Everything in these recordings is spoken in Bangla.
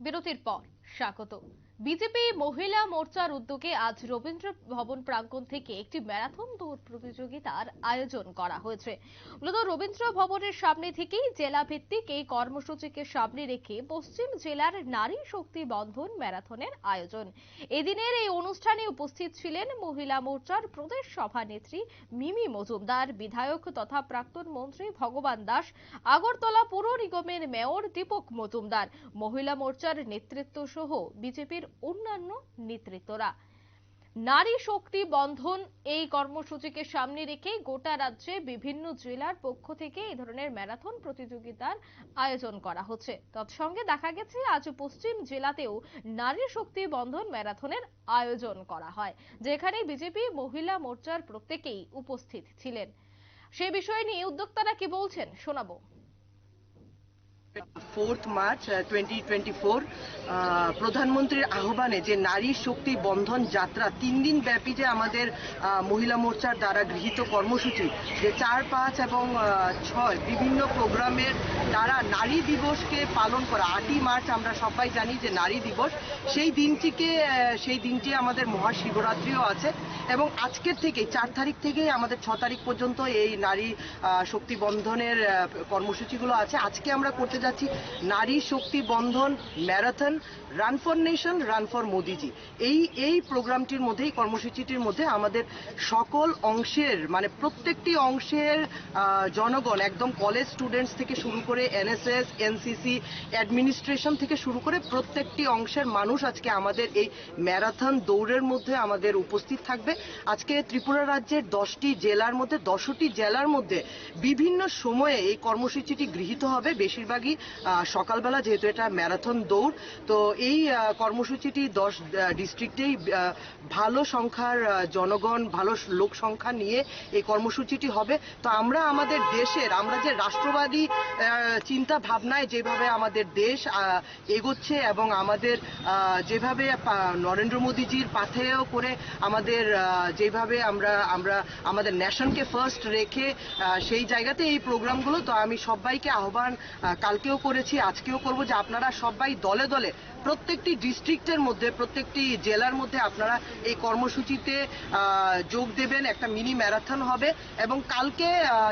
বিরতির পর। স্বাগত। বিজেপি মহিলা মোর্চার উদ্যোগে আজ রবীন্দ্র ভবন প্রাঙ্গণ থেকে একটি ম্যারাথন দৌড় প্রতিযোগিতার আয়োজন করা হয়েছে। মূলত রবীন্দ্র ভবনের সামনে থেকেই জেলা ভিত্তিক এই কর্মসূচিকে সামনে রেখে পশ্চিম জেলার নারী শক্তি বন্ধন ম্যারাথনের আয়োজন। এদিনের এই অনুষ্ঠানে উপস্থিত ছিলেন মহিলা মোর্চার প্রদেশ সভানেত্রী মিমি মজুমদার, বিধায়ক তথা প্রাক্তন মন্ত্রী ভগবান দাস, আগরতলা পুর নিগমের মেয়র দীপক মজুমদার। মহিলা মোর্চার নেতৃত্ব সহ বিজেপির অন্যান্য নেতৃত্বরা। নারী শক্তি বন্ধন এই কর্মসূচিকে সামনে রেখে গোটা রাজ্যে বিভিন্ন জেলার পক্ষ থেকে এই ধরনের ম্যারাথন প্রতিযোগিতার আয়োজন করা হচ্ছে। তৎসঙ্গে দেখা গেছে, আজ পশ্চিম জেলাতেও নারী শক্তি বন্ধন ম্যারাথনের আয়োজন করা হয়, যেখানে বিজেপি মহিলা মোর্চার প্রত্যেকেই উপস্থিত ছিলেন। সে বিষয় নিয়ে উদ্যোক্তারা কি বলছেন শোনাবো। Fourth March twenty twenty four প্রধানমন্ত্রীর আহ্বানে যে নারী শক্তি বন্ধন যাত্রা, তিন দিন ব্যাপী যে আমাদের মহিলা মোর্চার দ্বারা গৃহীত কর্মসূচি, যে চার, পাঁচ এবং ছয় বিভিন্ন প্রোগ্রামের দ্বারা নারী দিবসকে পালন করা। আটই মার্চ আমরা সবাই জানি যে নারী দিবস। সেই দিনটিকে সেই দিনটি আমাদের মহাশিবরাত্রিও আছে এবং আজকের থেকেই, চার তারিখ থেকেই আমাদের ছ তারিখ পর্যন্ত এই নারী শক্তি বন্ধনের কর্মসূচিগুলো আছে। আজকে আমরা করতে যাচ্ছি, Nari Shakti Bandhan marathon run for nation run for Modiji. এই এই প্রোগ্রামটির মধ্যে এই কর্মসূচিটির মধ্যে আমাদের সকল অংশের মানে প্রত্যেকটি অংশের জনগণ, একদম কলেজ স্টুডেন্টস থেকে শুরু করে এনএসএস এনসিসি অ্যাডমিনিস্ট্রেশন থেকে শুরু করে প্রত্যেকটি অংশের মানুষ আজকে আমাদের এই ম্যারাথন দৌড়ের মধ্যে আমাদের উপস্থিত থাকবে। আজকে ত্রিপুরা রাজ্যের দশটি জেলার মধ্যে, দশটি জেলার মধ্যে বিভিন্ন সময়ে এই কর্মসূচিটি গৃহীত হবে। বেশিরভাগই আহ, সকালবেলা যেহেতু এটা ম্যারাথন দৌড় তো এই কর্মসূচিটি দশ ডিস্ট্রিক্টেই ভালো সংখ্যার জনগণ ভালো লোক সংখ্যা নিয়ে এই কর্মসূচিটি হবে। তো আমরা আমাদের দেশের আমরা যে রাষ্ট্রবাদী চিন্তা ভাবনায় যেভাবে আমাদের দেশ এগোচ্ছে এবং আমাদের যেভাবে নরেন্দ্র মোদীজির পাথেয় করে আমাদের যেভাবে আমরা আমরা আমাদের ন্যাশনকে ফার্স্ট রেখে সেই জায়গাতে এই প্রোগ্রামগুলো তো আমি সবাইকে আহ্বান আহ, কালকেও করেছি, আজকেও করব, যে আপনারা সবাই দলে দলে প্রত্যেকটি ডিস্ট্রিক্টের মধ্যে, প্রত্যেকটি জেলার মধ্যে আপনারা এই কর্মসূচিতে যোগ দেবেন, একটা মিনি ম্যারাথন হবে। এবং কালকে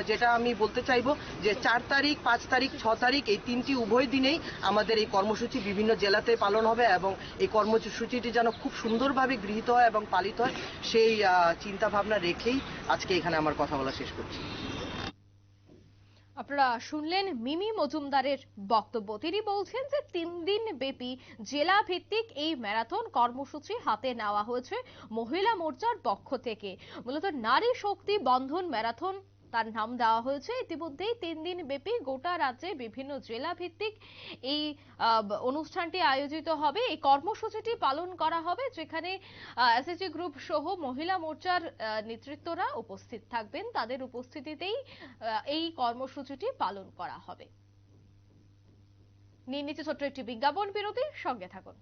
যেটা আমি বলতে চাইব, যে চার তারিখ, পাঁচ তারিখ, ছ তারিখ, এই তিনটি উভয় দিনেই আমাদের এই কর্মসূচি বিভিন্ন জেলাতে পালন হবে এবং এই কর্মসূচিটি যেন খুব সুন্দরভাবে গৃহীত হয় এবং পালিত হয়, সেই চিন্তা ভাবনা রেখেই আজকে এখানে আমার কথা বলা শেষ করছি। আপনারা শুনলেন মিমি মজুমদারের বক্তব্য। তিনি বলছেন যে তিন দিন ব্যাপী জেলা ভিত্তিক এই ম্যারাথন কর্মসূচি হাতে নেওয়া হয়েছে মহিলা মোর্চার পক্ষ থেকে। মূলত নারী শক্তি বন্ধন ম্যারাথন তার নাম দেওয়া হয়েছে। ইতিমধ্যেই তিন দিন ব্যাপী গোটা রাজ্যে বিভিন্ন জেলা ভিত্তিক এই অনুষ্ঠানটি আয়োজিত হবে। এই কর্মসূচিটি পালন করা হবে, যেখানে এসএসজি গ্রুপ সহ মহিলা মোর্চার নেতৃত্বরা উপস্থিত থাকবেন। তাদের উপস্থিতিতেই এই কর্মসূচিটি পালন করা হবে। নিয়ে নিচ্ছে ছোট্ট একটি বিজ্ঞাপন বিরতি। সঙ্গে থাকুন।